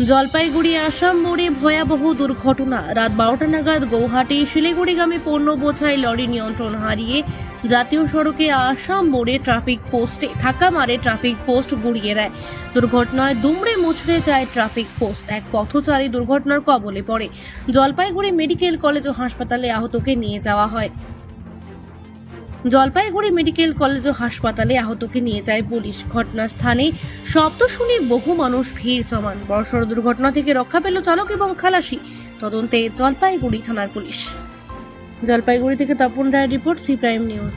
জলপাইগুড়ি, আসাম মোড়ে ভয়াবহ দুর্ঘটনা। রাত বারোটা নাগাদ গৌহাটি, শিলিগুড়িগামী পণ্য বোঝাই লরি নিয়ন্ত্রণ হারিয়ে জাতীয় সড়কে আসাম মোড়ে ট্রাফিক পোস্টে থাকা মারে ট্রাফিক পোস্ট গুড়িয়ে দেয়। দুর্ঘটনায় দুমড়ে মুচড়ে যায় ট্রাফিক পোস্ট। এক পথচারী দুর্ঘটনার কবলে পড়ে। জলপাইগুড়ি মেডিকেল কলেজ ও হাসপাতালে আহতকে নিয়ে যাওয়া হয়। জলপাইগুড়ি মেডিকেল কলেজ ও হাসপাতালে আহতকে নিয়ে যায় পুলিশ। ঘটনাস্থানে শব্দ শুনে বহু মানুষ ভিড় জমান। বড়সড় দুর্ঘটনা থেকে রক্ষা পেল চালক এবং খালাসি। তদন্তে জলপাইগুড়ি থানার পুলিশ। জলপাইগুড়ি থেকে Tapan Roy report, C prime news.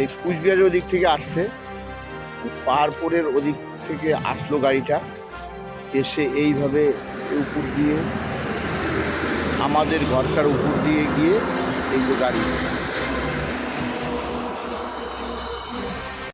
এই কুচবিহারের ওদিক থেকে আসছে। পাহাড়পুরের ওদিক থেকে আসলো গাড়িটা। এসে এইভাবে উপর দিয়ে, আমাদের ঘরটার উপর দিয়ে গিয়ে এই যে গাড়ি।